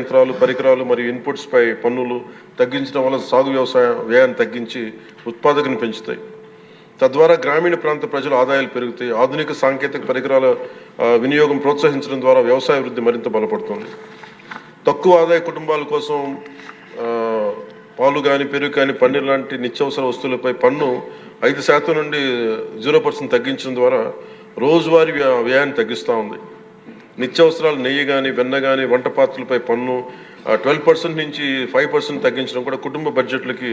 యంత్రాలు పరికరాలు మరియు ఇన్పుట్స్ పై పన్నులు తగ్గించడం వల్ల సాగు వ్యవసాయ వ్యయాన్ని తగ్గించి ఉత్పాదకను పెంచుతాయి. తద్వారా గ్రామీణ ప్రాంత ప్రజల ఆదాయాలు పెరుగుతాయి. ఆధునిక సాంకేతిక పరికరాల వినియోగం ప్రోత్సహించడం ద్వారా వ్యవసాయ వృద్ధి మరింత బలపడుతుంది. తక్కువ ఆదాయ కుటుంబాల కోసం పాలు కానీ పెరుగు కానీ పన్నీర్ లాంటి నిత్యావసర వస్తువులపై పన్ను ఐదు శాతం నుండి జీరో పర్సెంట్ తగ్గించడం ద్వారా రోజువారీ వ్యయాన్ని తగ్గిస్తూ ఉంది. నిత్యావసరాలు నెయ్యి కానీ వెన్న కానీ వంట పాత్రలపై పన్ను ట్వెల్వ్ పర్సెంట్ నుంచి ఫైవ్ పర్సెంట్ తగ్గించడం కూడా కుటుంబ బడ్జెట్లకి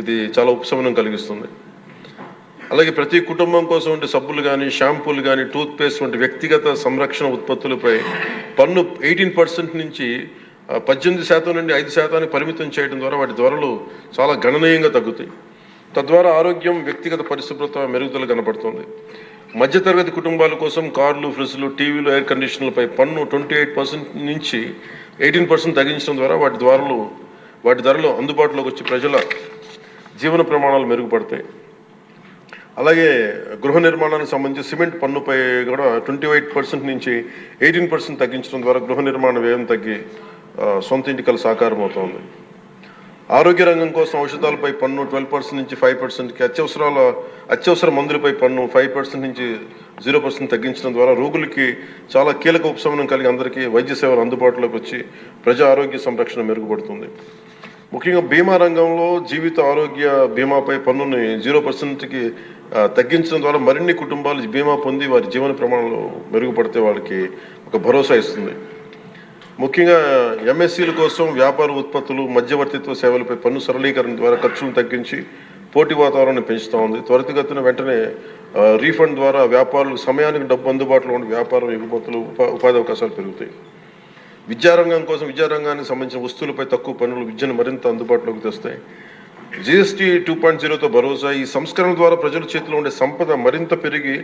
ఇది చాలా ఉపశమనం కలిగిస్తుంది. అలాగే ప్రతి కుటుంబం కోసం ఉండే సబ్బులు కానీ షాంపూలు కానీ టూత్ పేస్ట్ వంటి వ్యక్తిగత సంరక్షణ ఉత్పత్తులపై పన్ను ఎయిటీన్ పర్సెంట్ నుంచి పద్దెనిమిది శాతం నుండి ఐదు శాతానికి పరిమితం చేయడం ద్వారా వాటి ధరలు చాలా గణనీయంగా తగ్గుతాయి. తద్వారా ఆరోగ్యం వ్యక్తిగత పరిశుభ్రత మెరుగుదల కనబడుతుంది. మధ్యతరగతి కుటుంబాల కోసం కార్లు ఫ్రిడ్జ్లు టీవీలు ఎయిర్ కండిషన్లపై పన్ను ట్వంటీ ఎయిట్ పర్సెంట్ నుంచి ఎయిటీన్ పర్సెంట్ తగ్గించడం ద్వారా వాటి ధరలు వాటి ధరలు అందుబాటులోకి వచ్చి ప్రజల జీవన ప్రమాణాలు మెరుగుపడతాయి. అలాగే గృహ నిర్మాణానికి సంబంధించి సిమెంట్ పన్నుపై కూడా ట్వంటీ ఎయిట్ పర్సెంట్ నుంచి ఎయిటీన్ పర్సెంట్ తగ్గించడం ద్వారా గృహ నిర్మాణ వ్యయం తగ్గి సొంత ఇంటికల సాకారం అవుతుంది ఆరోగ్య రంగం కోసం ఔషధాలపై పన్ను ట్వెల్వ్ పర్సెంట్ నుంచి ఫైవ్ పర్సెంట్కి అత్యవసరాల అత్యవసర మందులపై పన్ను ఫైవ్ పర్సెంట్ నుంచి జీరో పర్సెంట్ తగ్గించడం ద్వారా రోగులకి చాలా కీలక ఉపశమనం కలిగి అందరికీ వైద్య సేవలు అందుబాటులోకి వచ్చి ప్రజా ఆరోగ్య సంరక్షణ మెరుగుపడుతుంది. ముఖ్యంగా బీమా రంగంలో జీవిత ఆరోగ్య బీమాపై పన్నుని జీరో పర్సెంట్కి తగ్గించడం ద్వారా మరిన్ని కుటుంబాలు బీమా పొంది వారి జీవన ప్రమాణాలు మెరుగుపడితే వాళ్ళకి ఒక భరోసా ఇస్తుంది. ముఖ్యంగా ఎంఎస్సీల కోసం వ్యాపార ఉత్పత్తులు మధ్యవర్తిత్వ సేవలపై పన్ను సరళీకరణ ద్వారా ఖర్చులను తగ్గించి పోటీ వాతావరణాన్ని పెంచుతూ ఉంది. త్వరితగతిన వెంటనే రీఫండ్ ద్వారా వ్యాపారులకు సమయానికి డబ్బు అందుబాటులో ఉండే వ్యాపారం ఎగుమతులు ఉపా ఉపాధి అవకాశాలు పెరుగుతాయి. విద్యారంగం కోసం విద్యారంగానికి సంబంధించిన వస్తువులపై తక్కువ పన్నులు విద్యను మరింత అందుబాటులోకి తెస్తాయి. జిఎస్టీ టూ పాయింట్ జీరోతో భరోసా ఈ సంస్కరణ ద్వారా ప్రజల చేతిలో ఉండే సంపద మరింత పెరిగి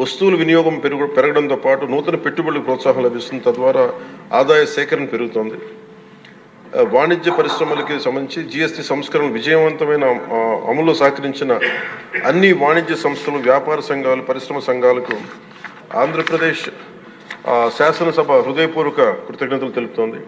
వస్తువుల వినియోగం పెరుగు పెరగడంతో పాటు నూతన పెట్టుబడులకు ప్రోత్సాహం లభిస్తుంది. తద్వారా ఆదాయ సేకరణ పెరుగుతోంది. వాణిజ్య పరిశ్రమలకి సంబంధించి జిఎస్టీ సంస్కరణ విజయవంతమైన అమలు సహకరించిన అన్ని వాణిజ్య సంస్థలు వ్యాపార సంఘాలు పరిశ్రమ సంఘాలకు ఆంధ్రప్రదేశ్ శాసనసభ హృదయపూర్వక కృతజ్ఞతలు తెలుపుతోంది.